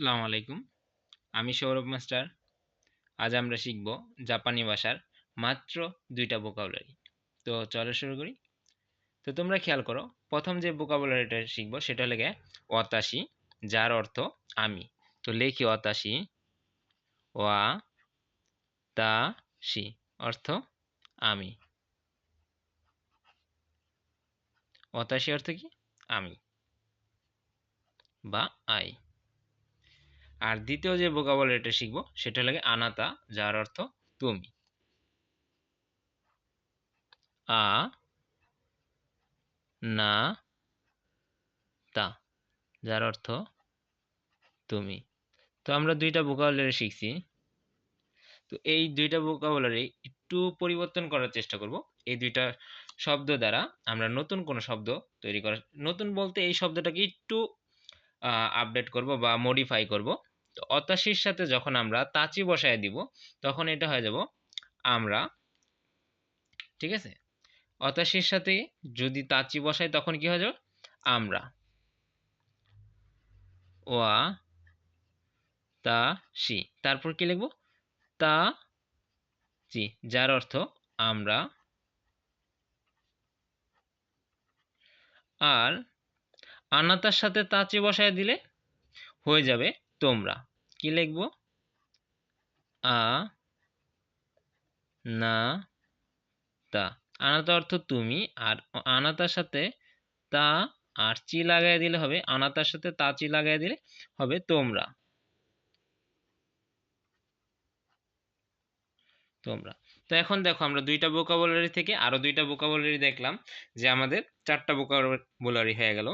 আসসালামু আলাইকুম। আমি সৌরভ মাস্টার। আজ আমরা শিখব জাপানি ভাষার মাত্র দুইটা ভোকাবুলারি তো চলো শুরু করি। তো তোমরা খেয়াল করো, প্রথম যে ভোকাবুলারিটা শিখব সেটা হলো গিয়ে অতাশি, যার অর্থ আমি। তো লেখি অতাশি, ওয়া, তা অর্থ আমি। অতাশি অর্থ কি? আমি। বা, আই। আর দ্বিতীয় যে ভোকাবুলারিটা শিখব, সেটা লাগে আনাতা, যার অর্থ তুমি। আ, না, তা, যার অর্থ তুমি। তো আমরা দুইটা ভোকাবুলারি শিখছি। তো এই দুইটা ভোকাবুলারি একটু পরিবর্তন করার চেষ্টা করব। এই দুইটা শব্দ দ্বারা আমরা নতুন কোনো শব্দ তৈরি করার নতুন বলতে এই শব্দটাকে একটু আপডেট করব বা মডিফাই করব। তো অতাশির সাথে যখন আমরা তাচি বসায় দিব, তখন এটা হয়ে যাব আমরা, ঠিক আছে? অতাশির সাথে যদি তাচি বসাই তখন কি হয়ে যাবে? আমরা। ওয়া তা সি। তারপর কি লিখব? তা চি। যার অর্থ আমরা আর আনাতার সাথে তাচি বসায় দিলে হয়ে যাবে তোমরা। কি লিখব? আ, না, তা। আনাতা অর্থ তুমি, আর আনাতার সাথে তা আর চি লাগাই দিলে হবে, আনাতার সাথে তা চি লাগাই দিলে হবে তোমরা। তোমরা। তো এখন দেখো, আমরা দুইটা বোকাবুলারি থেকে আরও দুইটা বোকাবুলারি দেখলাম, যে আমাদের চারটা বোকাবুলারি হয়ে গেল।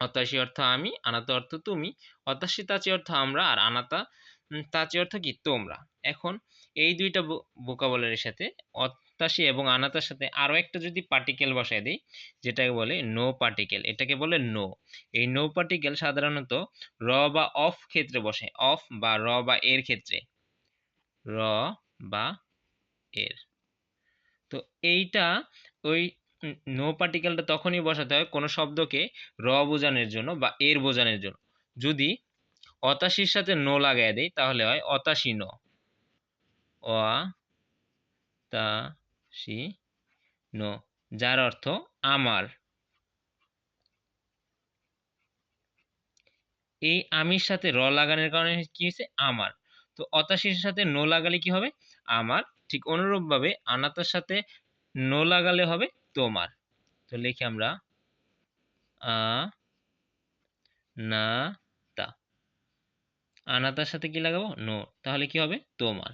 অতাশি অর্থ আমি, আনাতা অর্থ তুমি অতাশি তাচি অর্থ আমরা, আর আনাতা তাচি অর্থ কি? তোমরা। এখন এই দুইটা ভোকাবুলারির সাথে অত্যাশি এবং আনাতার সাথে আরও একটা যদি পার্টিকেল বসায় দিই, যেটাকে বলে নো পার্টিকেল এটাকে বলে নো এই নো পার্টিকেল সাধারণত র বা অফ ক্ষেত্রে বসে অফ বা র বা এর ক্ষেত্রে। র বা এর। তো এইটা ওই নো পার্টিকেলটা তখনই বসাতে হয় কোনো শব্দকে র বোঝানোর জন্য বা এর বোঝানোর জন্য। যদি অতাশির সাথে নো লাগাই দেয় তাহলে হয় অতাশি ন অ তা সি ন যার অর্থ আমার। এই আমির সাথে র লাগানোর কারণে কি হয়েছে? আমার। তো অতাশির সাথে নো লাগালে কি হবে? আমার। ঠিক অনুরূপভাবে আনাতার সাথে নো লাগালে হবে তোমার। তো লিখি আমরা, আ, না, তা। আনাতার সাথে কি লাগাবো? নো। তাহলে কি হবে? তোমার।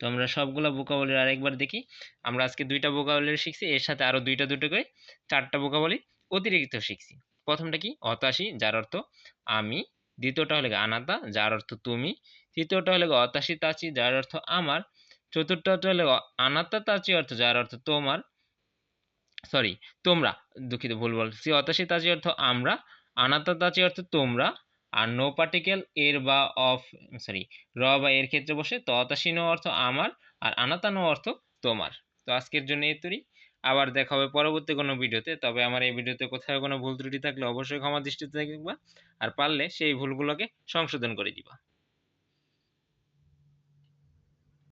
তো আমরা সবগুলো বোকাবলির আরেকবার দেখি। আমরা আজকে দুইটা বোকাবলি শিখছি, এর সাথে আরও দুইটা দুটো করে চারটা বোকাবলি অতিরিক্ত শিখছি। প্রথমটা কি? অতাশি, যার অর্থ আমি। দ্বিতীয়টা হলে আনাতা, যার অর্থ তুমি। তৃতীয়টা হলে অতাশি তাচি যার অর্থ আমার। চতুর্থটা হলে আনাতা তাচি অর্থ যার অর্থ তোমার সরি তোমরা, দুঃখিত, ভুল বলছি অতাশি তাচি অর্থ আমরা আনাতা তাচি অর্থ তোমরা, আর নো পার্টিকেল এর বা অফ সরি র বা এর ক্ষেত্রে বসে, তো অতাশি নো অর্থ আমার, আর আনাতা নো অর্থ তোমার। তো আজকের জন্য এই তৈরি। আবার দেখা হবে পরবর্তী কোনো ভিডিওতে, তবে আমার এই ভিডিওতে কোথাও কোনো ভুল ত্রুটি থাকলে অবশ্যই ক্ষমা দৃষ্টিতে দেখবা, আর পারলে সেই ভুলগুলোকে সংশোধন করে দিবা।